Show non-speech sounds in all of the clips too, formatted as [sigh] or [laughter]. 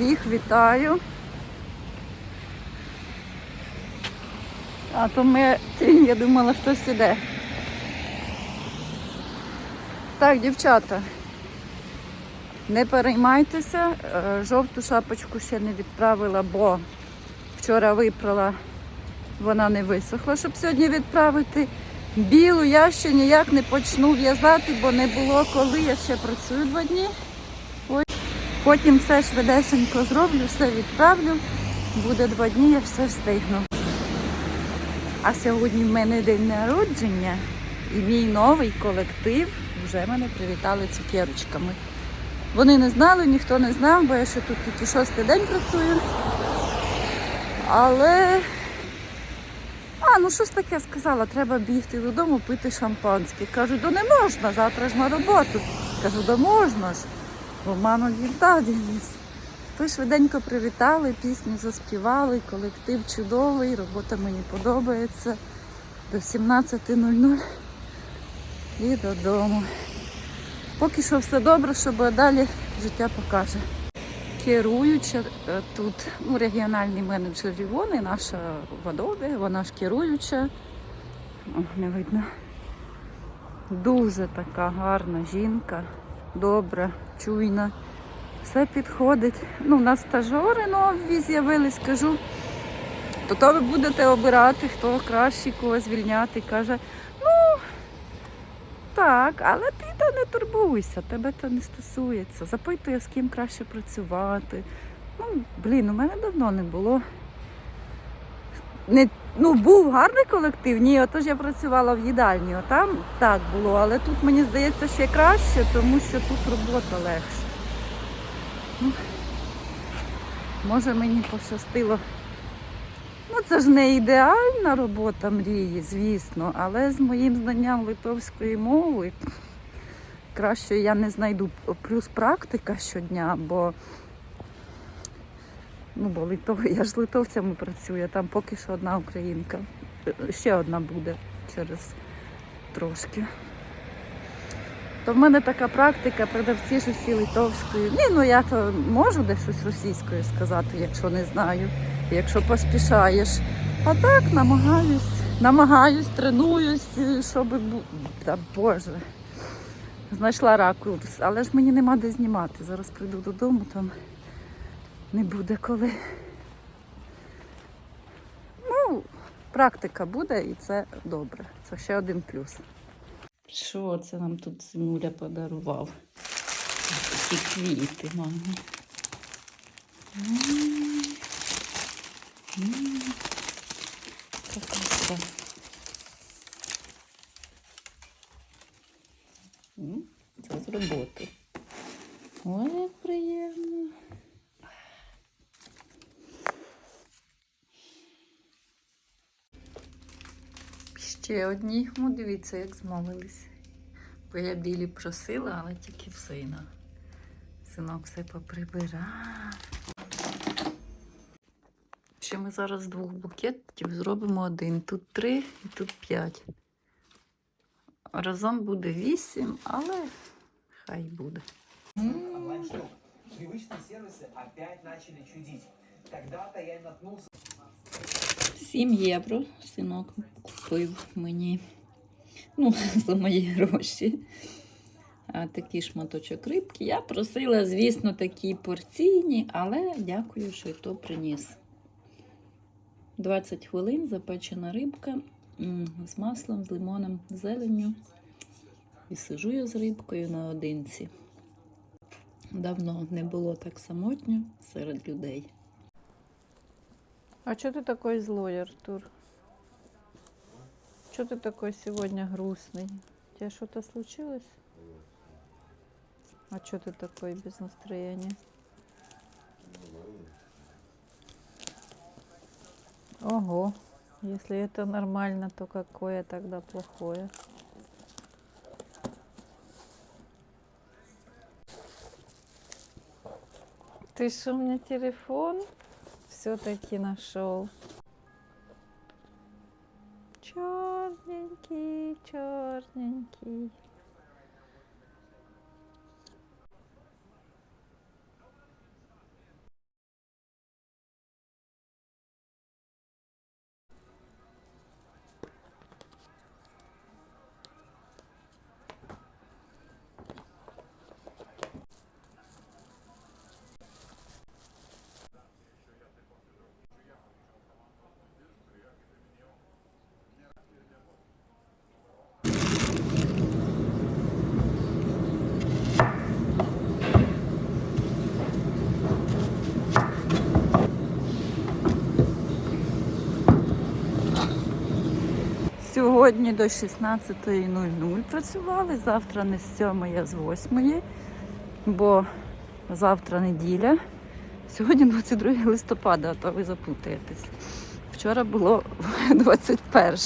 Всіх вітаю. А то ми, я думала, хтось іде. Так, дівчата, не переймайтеся, е, жовту шапочку ще не відправила, бо вчора випрала, вона не висохла, щоб сьогодні відправити. Білу я ще ніяк не почну в'язати, бо не було коли. Я ще працюю два дні. Потім все швидесенько зроблю, все відправлю. Буде два дні, я все встигну. А сьогодні в мене день народження і мій новий колектив вже мене привітали цукерочками. Вони не знали, ніхто не знав, бо я ще тут тільки шостий день працюю. Але а, ну щось таке сказала, треба бігти додому, пити шампанське. Кажу, да не можна, завтра ж на роботу. Кажу, да можна ж. Бо мама вівта Денис. Швиденько привітали, пісню заспівали, колектив чудовий, робота мені подобається. До 17.00 і додому. Поки що все добре, щоб далі життя покаже. Керуюча е, тут, ну, регіональний менеджер Івони, наша в Адобі, вона ж керуюча. О, не видно. Дуже така гарна жінка, добра, чуйна. Все підходить. Ну, у нас стажори нові з'явились, кажу. То то ви будете обирати, хто краще кого звільняти. Каже, ну так, але ти то не турбуйся, тебе то не стосується. Запитує, з ким краще працювати. Ну, блін, у мене давно не було. Не, ну, був гарний колектив, ні, отож я працювала в їдальні, там так було, але тут мені здається ще краще, тому що тут робота легша. Ну, може мені пощастило. Ну, це ж не ідеальна робота мрії, звісно, але з моїм знанням литовської мови краще я не знайду плюс практика щодня, бо ну, бо литов, я ж з литовцями працюю, там поки що одна українка. Ще одна буде через трошки. То в мене така практика, продавці ж усі литовською. Ні, ну я то можу десь щось російською сказати, якщо не знаю, якщо поспішаєш. А так намагаюсь, намагаюсь, тренуюсь, щоб Та Боже. Знайшла ракурс, але ж мені нема де знімати. Зараз прийду додому, там не буде коли. Ну, практика буде і це добре. Це ще один плюс. Що це нам тут синуля подарував? Ці квіти, мама. Це з роботи. Ой, як приємно. Ще одні. Ну, дивіться, як змовились. Бо я білі просила, але тільки в сина. Синок все поприбирав. Ще ми зараз з двох букетів зробимо один. Тут три і тут п'ять. Разом буде вісім, але хай буде. Онлайн-шоп. Привычные сервисы опять начали чудить. Когда-то я наткнулся 7 євро синок купив мені. Ну, [laughs] за мої гроші. А такий шматочок рибки. Я просила, звісно, такі порційні, але дякую, що і то приніс. 20 хвилин запечена рибка з маслом, з лимоном, зеленню. І сижу я з рибкою наодинці. Давно не було так самотньо серед людей. А что ты такой злой, Артур? Что ты такой сегодня грустный? У тебя что-то случилось? А что ты такой без настроения? Ого, если это нормально, то какое тогда плохое? Ты что, у меня телефон все-таки нашел? Черненький, черненький. Сьогодні до 16.00 працювали, завтра не з 7, а з 8, бо завтра неділя. Сьогодні 22 листопада, а то ви запутаєтесь. Вчора було [laughs] 21.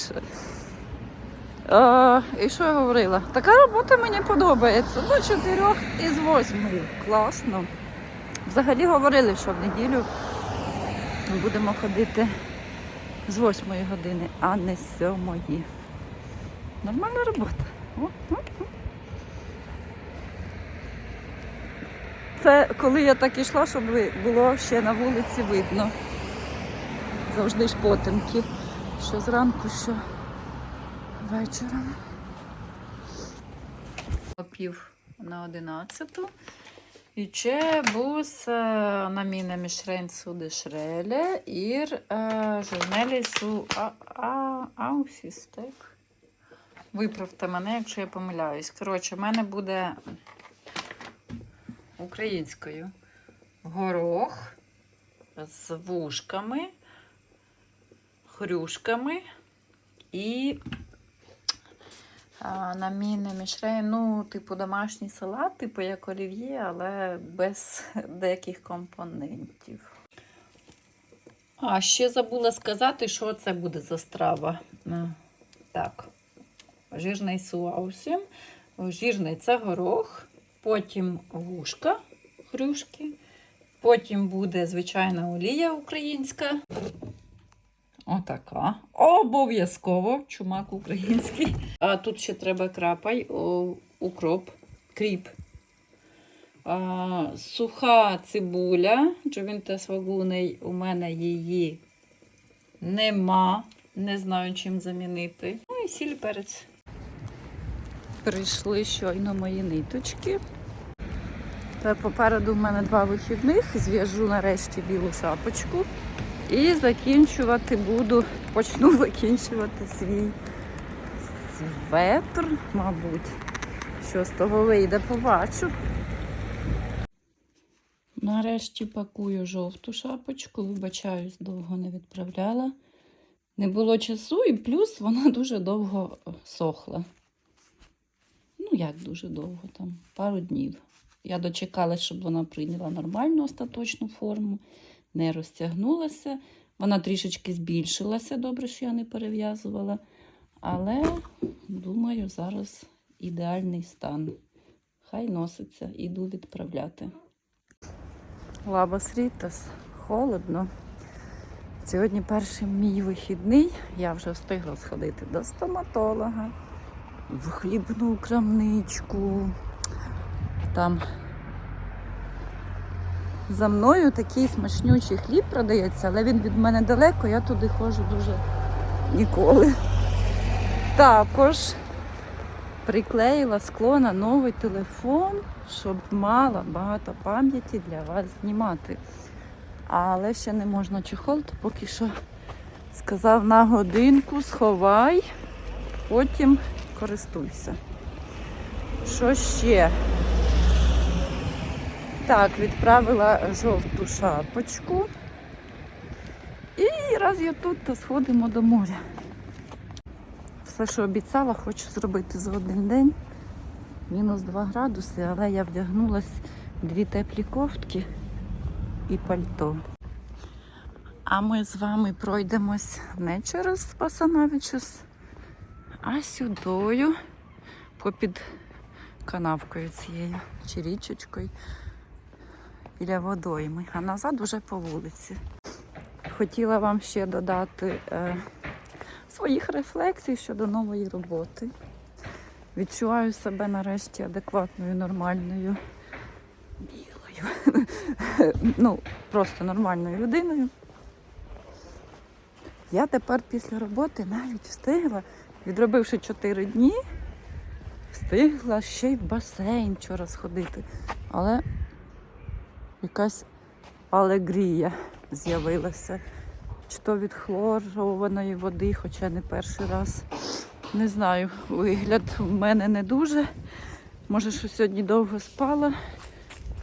А, і що я говорила? Така робота мені подобається. До 4 із 8. Класно. Взагалі говорили, що в неділю ми будемо ходити з 8 години, а не з 7. Нормальна робота. Це коли я так ішла, щоб було ще на вулиці видно. Завжди ж потемки. Що зранку, що вечором. Пів на одинадцяту. І це бус на міне мішренцу де шреле, ір журнелі су аусістек. Виправте мене, якщо я помиляюсь. Коротше, в мене буде українською горох з вушками, хрюшками і на мішрей, ну, типу, домашній салат, типу як олів'є, але без деяких компонентів. А ще забула сказати, що це буде за страва. Так, жирний суаусім. Жирний це горох, потім вушка, хрюшки, потім буде звичайна олія українська. Отака. Обов'язково чумак український. А тут ще треба крапай, о, укроп, кріп. А, суха цибуля, джовінта свагуний, у мене її нема. Не знаю, чим замінити. Ну і сіль перець. Прийшли щойно мої ниточки. Та попереду в мене два вихідних. Зв'яжу нарешті білу шапочку. І закінчувати буду, почну закінчувати свій светр, мабуть. Що з того вийде, побачу. Нарешті пакую жовту шапочку, вибачаюсь, довго не відправляла. Не було часу, і плюс вона дуже довго сохла. Ну, як дуже довго, там, пару днів. Я дочекалась, щоб вона прийняла нормальну остаточну форму не розтягнулася. Вона трішечки збільшилася, добре, що я не перев'язувала. Але, думаю, зараз ідеальний стан. Хай носиться, іду відправляти. Лабас Рітас, холодно. Сьогодні перший мій вихідний. Я вже встигла сходити до стоматолога, в хлібну крамничку. Там за мною такий смачнючий хліб продається, але він від мене далеко, я туди ходжу дуже ніколи. Також приклеїла скло на новий телефон, щоб мала багато пам'яті для вас знімати. Але ще не можна чехол, то поки що сказав на годинку, сховай, потім користуйся. Що ще? Так, відправила жовту шапочку. І раз я тут, то сходимо до моря. Все, що обіцяла, хочу зробити за один день. Мінус 2 градуси, але я вдягнулась дві теплі кофтки і пальто. А ми з вами пройдемось не через Спасановичус, а сюдою попід канавкою цією чи річечкою біля водойми, а назад вже по вулиці. Хотіла вам ще додати е, своїх рефлексій щодо нової роботи. Відчуваю себе нарешті адекватною, нормальною, білою, [laughs] ну, просто нормальною людиною. Я тепер після роботи навіть встигла, відробивши 4 дні, встигла ще й в басейн вчора сходити. Але якась алегрія з'явилася. Чи то від хлорованої води, хоча не перший раз. Не знаю, вигляд в мене не дуже. Може, що сьогодні довго спала,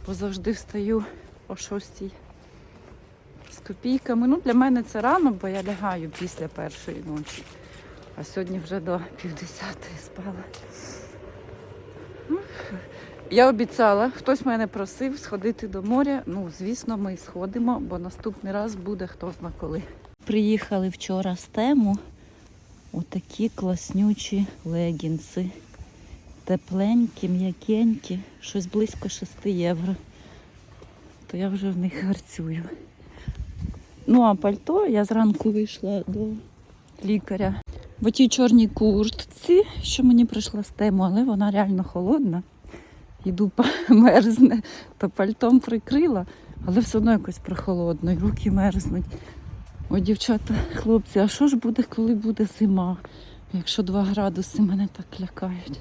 бо завжди встаю о 6 з копійками. Ну, для мене це рано, бо я лягаю після першої ночі. А сьогодні вже до півдесятої спала. Ну, Я обіцяла, хтось мене просив сходити до моря. Ну, звісно, ми сходимо, бо наступний раз буде хто зна коли. Приїхали вчора з тему отакі класнючі легінси. Тепленькі, м'якенькі, щось близько 6 євро. То я вже в них гарцюю. Ну, а пальто я зранку вийшла до лікаря. В тій чорній куртці, що мені прийшла з тему, але вона реально холодна. Іду [laughs] мерзне, то пальтом прикрила, але все одно якось прохолодно, і руки мерзнуть. О, дівчата, хлопці, а що ж буде, коли буде зима? Якщо 2 градуси мене так лякають.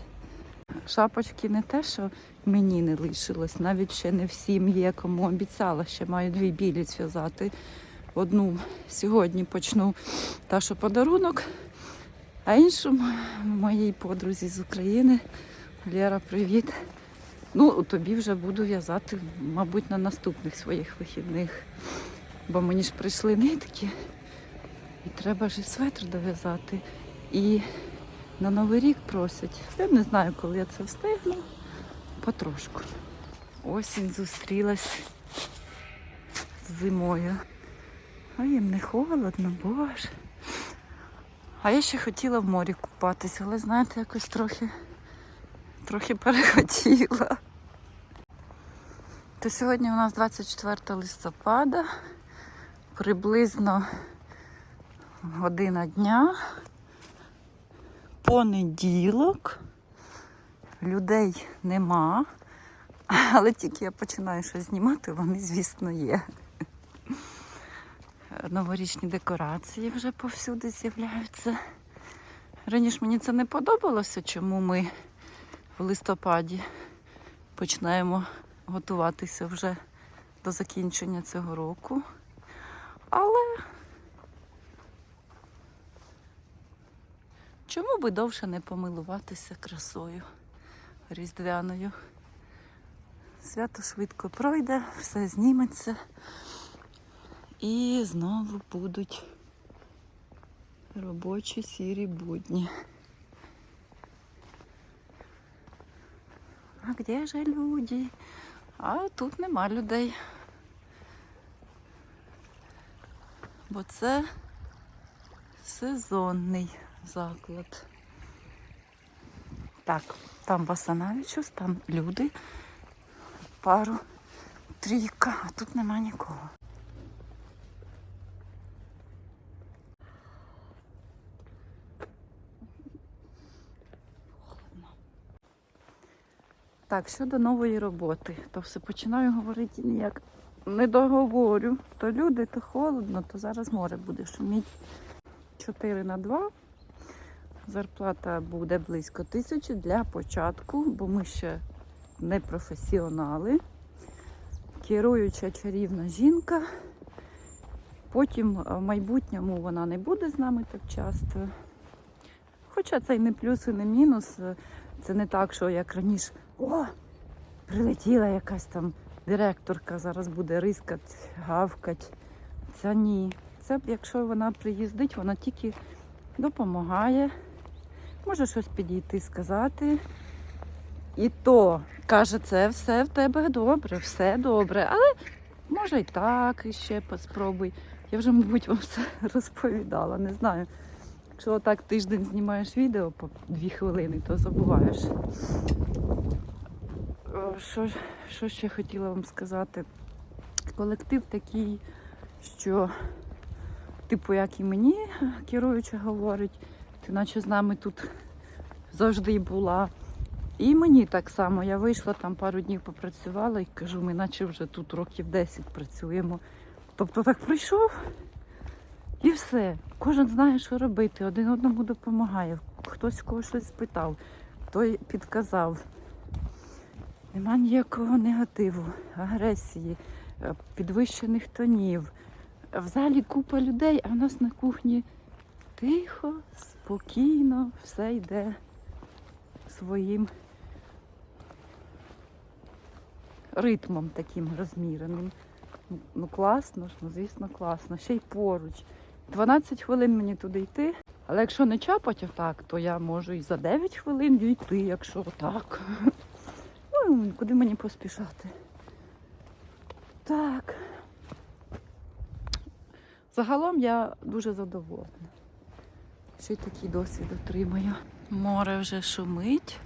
Шапочки не те, що мені не лишилось, навіть ще не всім є, кому обіцяла, ще маю дві білі зв'язати. Одну сьогодні почну та, що подарунок, а іншу моїй подрузі з України. Лєра, привіт. Ну, тобі вже буду в'язати, мабуть, на наступних своїх вихідних. Бо мені ж прийшли нитки, і треба ж і светр дов'язати. І на Новий рік просять. Я не знаю, коли я це встигну. Потрошку. Осінь зустрілась з зимою. А їм не холодно, боже. А я ще хотіла в морі купатися, але знаєте, якось трохи, трохи перехотіла. То сьогодні у нас 24 листопада, приблизно година дня, понеділок, людей нема, але тільки я починаю щось знімати, вони, звісно, є. Новорічні декорації вже повсюди з'являються. Раніше мені це не подобалося, чому ми в листопаді починаємо готуватися вже до закінчення цього року. Але чому би довше не помилуватися красою різдвяною? Свято швидко пройде, все зніметься. І знову будуть робочі сірі будні. А де ж люди? А тут нема людей. Бо це сезонний заклад. Так, там Басанавичус, там люди, пару, трійка, а тут нема нікого. Так, щодо нової роботи, то все починаю говорити ніяк не договорю. То люди, то холодно, то зараз море буде шуміть 4 на 2. Зарплата буде близько тисячі для початку, бо ми ще не професіонали. Керуюча чарівна жінка. Потім в майбутньому вона не буде з нами так часто. Хоча це і не плюс, і не мінус. Це не так, що як раніше, о, прилетіла якась там директорка, зараз буде рискати, гавкать. Це ні. Це якщо вона приїздить, вона тільки допомагає, може щось підійти сказати. І то каже, це все в тебе добре, все добре. Але може і так, і ще спробуй. Я вже, мабуть, вам все розповідала, не знаю. Якщо так тиждень знімаєш відео по дві хвилини, то забуваєш. Що, що ще хотіла вам сказати? Колектив такий, що, типу, як і мені керуюча говорить, ти наче з нами тут завжди була. І мені так само. Я вийшла там пару днів попрацювала і кажу, ми наче вже тут років 10 працюємо. Тобто так прийшов і все. Кожен знає, що робити, один одному допомагає. Хтось когось щось спитав, той підказав. Нема ніякого негативу, агресії, е, підвищених тонів. В залі купа людей, а в нас на кухні тихо, спокійно, все йде своїм ритмом таким розміреним. Ну, класно ж, ну звісно, класно. Ще й поруч. 12 хвилин мені туди йти, Але якщо не чапать отак, то я можу і за 9 хвилин дійти, якщо так. Ну, куди мені поспішати? Так. Загалом я дуже задоволена. Ще й такий досвід отримаю. Море вже шумить.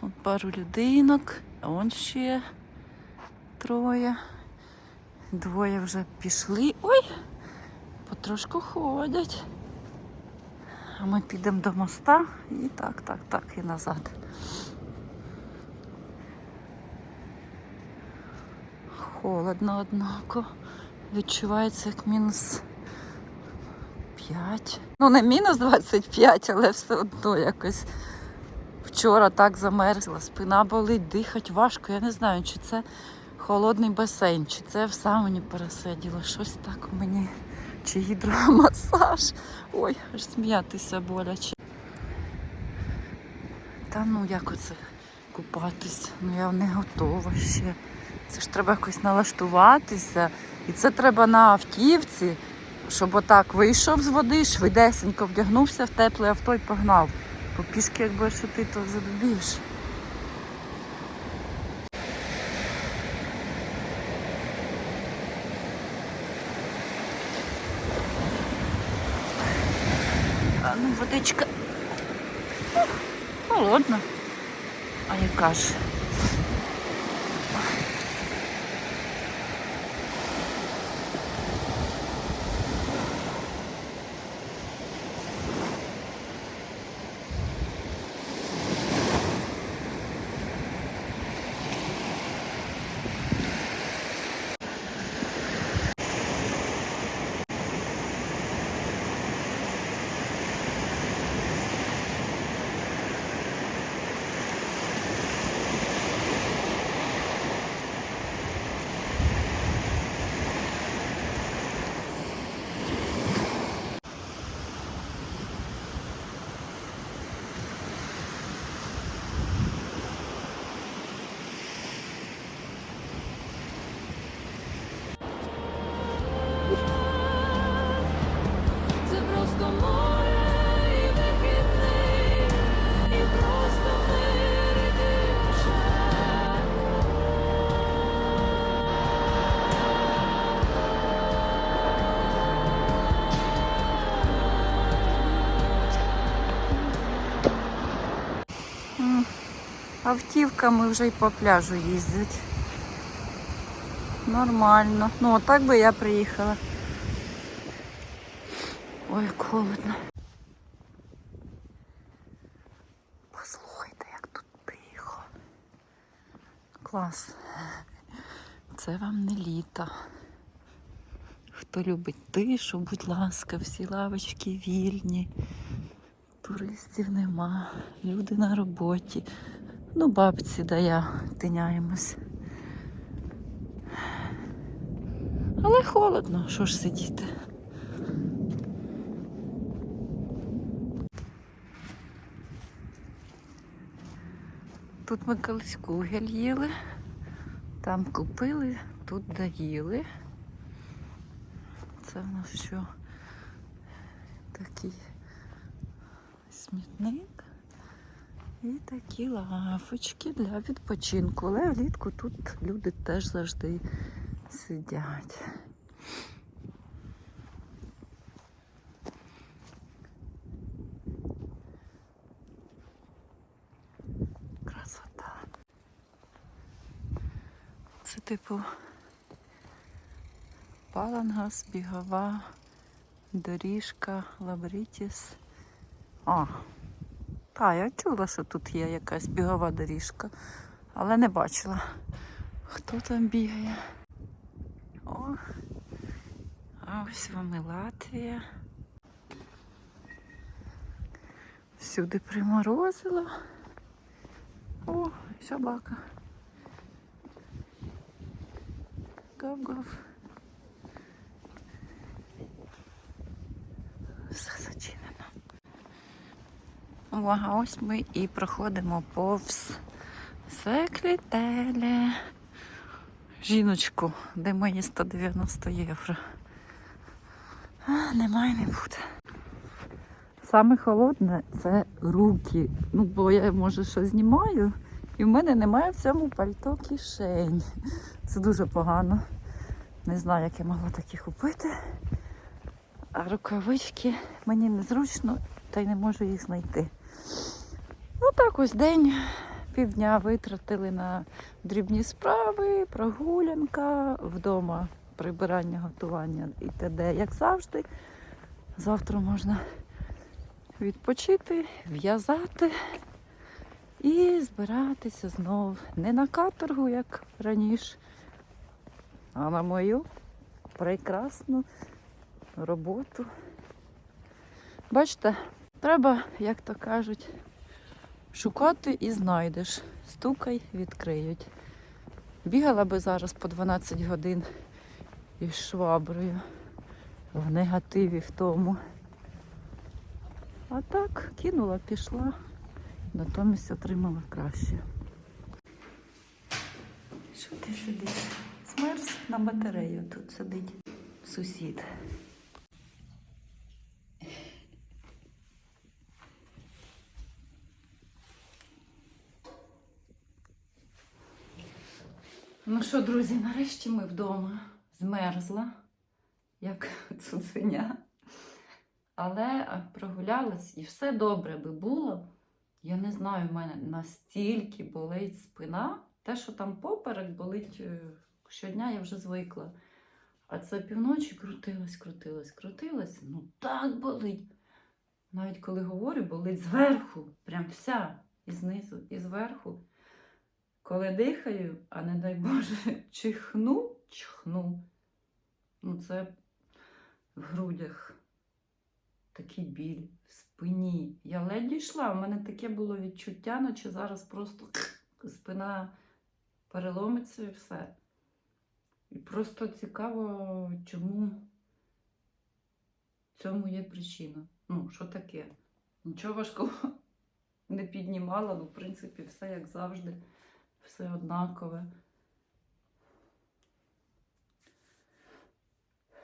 От пару людинок, а он ще троє. Двоє вже пішли. Ой! Потрошку ходять. А ми підемо до моста і так, так, так, і назад. Холодно, однако. Відчувається як мінус 5. Ну, не мінус 25, але все одно якось. Вчора так замерзла, спина болить, дихати важко. Я не знаю, чи це холодний басейн, чи це в сауні пересиділо. Щось так мені. Чи гідромасаж. Ой, аж сміятися боляче. Та ну як оце купатись? Ну я не готова ще. Це ж треба якось налаштуватися. І це треба на автівці, щоб отак вийшов з води, швидесенько вдягнувся в тепле авто і погнав. Бо пішки, як будеш ти, то. А ну, водичка. Холодна. А яка ж? Автівками вже й по пляжу їздять. Нормально. Ну, отак би я приїхала. Ой, як холодно. Послухайте, як тут тихо. Клас. Це вам не літо. Хто любить тишу, будь ласка, всі лавочки вільні. Туристів нема, люди на роботі. Ну, бабці да я тиняємось. Але холодно, що ж сидіти. Тут ми колись кугель їли, там купили, тут доїли. Це в нас що такий смітник і такі лавочки для відпочинку. Але влітку тут люди теж завжди сидять. Красота. Це типу Палангас, бігова доріжка, Лабрітіс. А, та, я чула, що тут є якась бігова доріжка, але не бачила, хто там бігає. О, ось вам і Латвія. Всюди приморозило. О, собака. Гав-гав. Все зачинено. О, а ось ми і проходимо повз секлітелі. Жіночку, де мої 190 євро. А, немає, не буде. Саме холодне це руки. Ну, бо я може щось знімаю, і в мене немає в цьому пальто кишень. Це дуже погано. Не знаю, як я могла такі купити. А рукавички мені незручно, та й не можу їх знайти. Ось день, півдня витратили на дрібні справи, прогулянка, вдома прибирання, готування і т.д. Як завжди. Завтра можна відпочити, в'язати і збиратися знов не на каторгу, як раніше, а на мою прекрасну роботу. Бачите, треба, як то кажуть, шукати і знайдеш. Стукай, відкриють. Бігала би зараз по 12 годин із шваброю в негативі в тому. А так, кинула, пішла, натомість отримала краще. Що ти сидиш? Смерз на батарею тут сидить сусід. Ну що, друзі, нарешті ми вдома. Змерзла, як [laughs] цуценя. Але е, прогулялась і все добре би було. Я не знаю, в мене настільки болить спина. Те, що там поперек болить е, щодня, я вже звикла. А це півночі крутилась, крутилась, крутилась. Ну так болить. Навіть коли говорю, болить зверху, прям вся, і знизу, і зверху. Коли дихаю, а не дай Боже, [laughs] чихну, чхну. Ну, це в грудях такий біль, в спині. Я ледь дійшла, у мене таке було відчуття, наче зараз просто [clears throat] спина переломиться і все. І просто цікаво, чому цьому є причина. Ну, що таке? Нічого важкого [laughs] не піднімала, ну, в принципі, все як завжди, все однакове.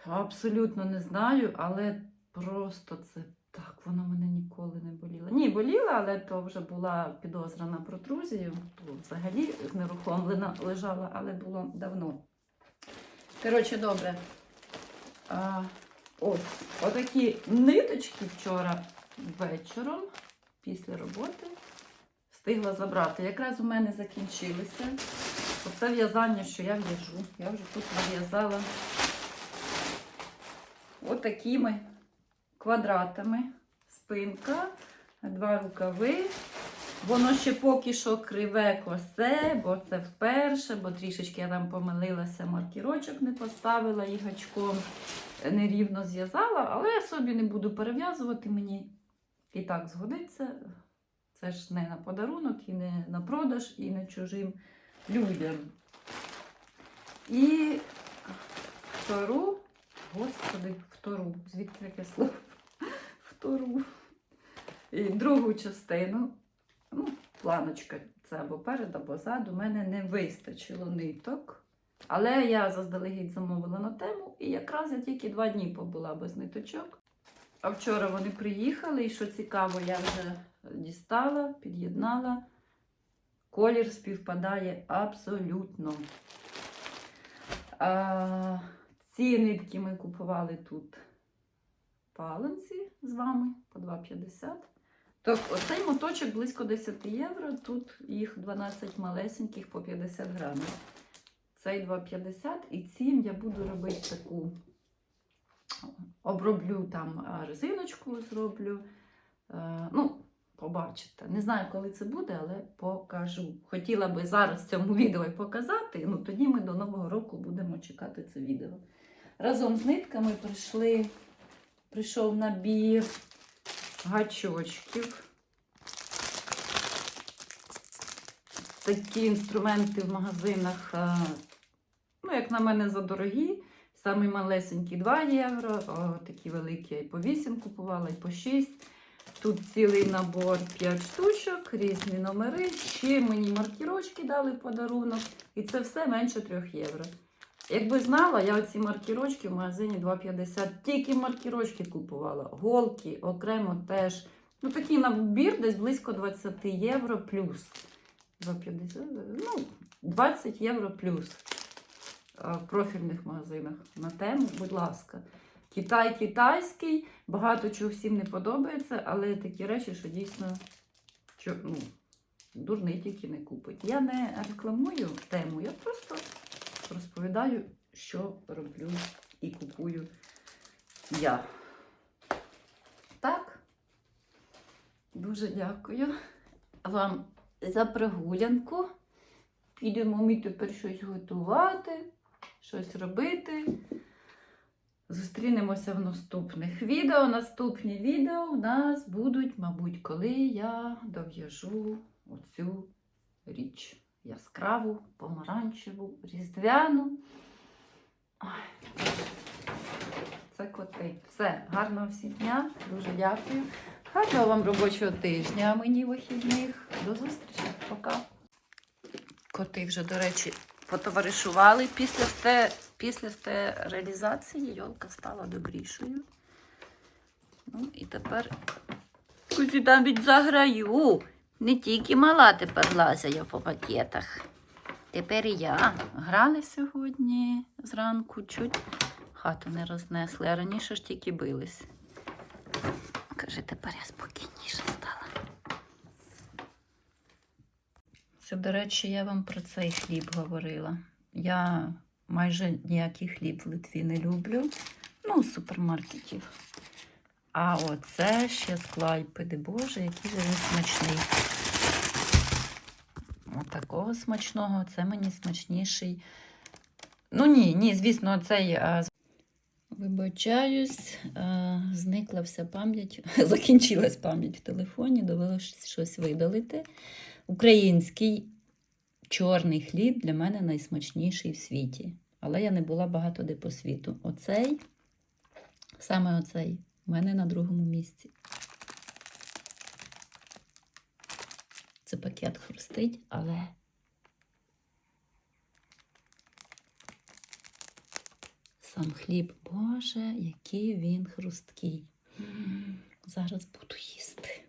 Абсолютно не знаю, але просто це так, воно мене ніколи не боліло. Ні, боліла, але то вже була підозра на протрузію. Взагалі знерухомлена лежала, але було давно. Коротше, добре. А, ось, отакі ниточки вчора вечором після роботи встигла забрати. Якраз у мене закінчилися. Оце в'язання, що я в'яжу. Я вже тут нав'язала отакими квадратами. Спинка, два рукави. Воно ще поки що криве косе, бо це вперше, бо трішечки я там помилилася, маркірочок не поставила і гачком нерівно зв'язала, але я собі не буду перев'язувати, мені і так згодиться. Це ж не на подарунок, і не на продаж, і не чужим людям. І втору, господи, втору, звідки таке слово? Втору. І другу частину, ну, планочка, це або перед, або зад, у мене не вистачило ниток. Але я заздалегідь замовила на тему, і якраз я тільки два дні побула без ниточок. А вчора вони приїхали, і що цікаво, я вже дістала, під'єднала. Колір співпадає абсолютно. А, ці нитки ми купували тут паленці з вами по 2,50. Тобто оцей моточок близько 10 євро, тут їх 12 малесеньких по 50 грамів. Цей 2,50 і цим я буду робити таку, оброблю там резиночку, зроблю. Е, ну, побачите. Не знаю, коли це буде, але покажу. Хотіла би зараз цьому відео показати, ну тоді ми до Нового року будемо чекати це відео. Разом з нитками прийшли, прийшов набір гачочків. Такі інструменти в магазинах, е, ну, як на мене, задорогі. Самий малесенький 2 євро, такі великі я і по 8 купувала, і по 6. Тут цілий набор 5 штучок, різні номери. Ще мені маркірочки дали подарунок. І це все менше 3 євро. Якби знала, я оці маркірочки в магазині 2,50 тільки маркірочки купувала. Голки окремо теж. Ну, такий набір десь близько 20 євро плюс. 2,50, ну, 20 євро плюс. В профільних магазинах на тему, будь ласка. Китай китайський, багато чого всім не подобається, але такі речі, що дійсно що, ну, дурний тільки не купить. Я не рекламую тему, я просто розповідаю, що роблю і купую я. Так. Дуже дякую вам за прогулянку. Підемо ми тепер щось готувати, щось робити. Зустрінемося в наступних відео. Наступні відео у нас будуть, мабуть, коли я дов'яжу оцю річ. Яскраву, помаранчеву, різдвяну. Це коти. Все, гарного всім дня. Дуже дякую. Гарного вам робочого тижня, мені вихідних. До зустрічі. Пока. Коти вже, до речі, потоваришували після, сте... після стерилізації. Йолка стала добрішою. Ну і тепер там від заграю. Не тільки мала тепер лазає по пакетах. Тепер і я. Грали сьогодні зранку, чуть хату не рознесли, а раніше ж тільки бились. Каже, тепер я спокійніше стала. Це, до речі, я вам про цей хліб говорила. Я майже ніякий хліб в Литві не люблю. Ну, супермаркетів. А оце ще з Клайпеди. Боже, який же він смачний. Такого смачного, це мені смачніший. Ну ні, ні, звісно, цей. Вибачаюсь, зникла вся пам'ять, [laughs] закінчилась пам'ять в телефоні, довелося щось видалити. Український чорний хліб для мене найсмачніший в світі. Але я не була багато де по світу. Оцей, саме оцей, у мене на другому місці. Це пакет хрустить, але. Сам хліб, Боже, який він хрусткий. Зараз буду їсти.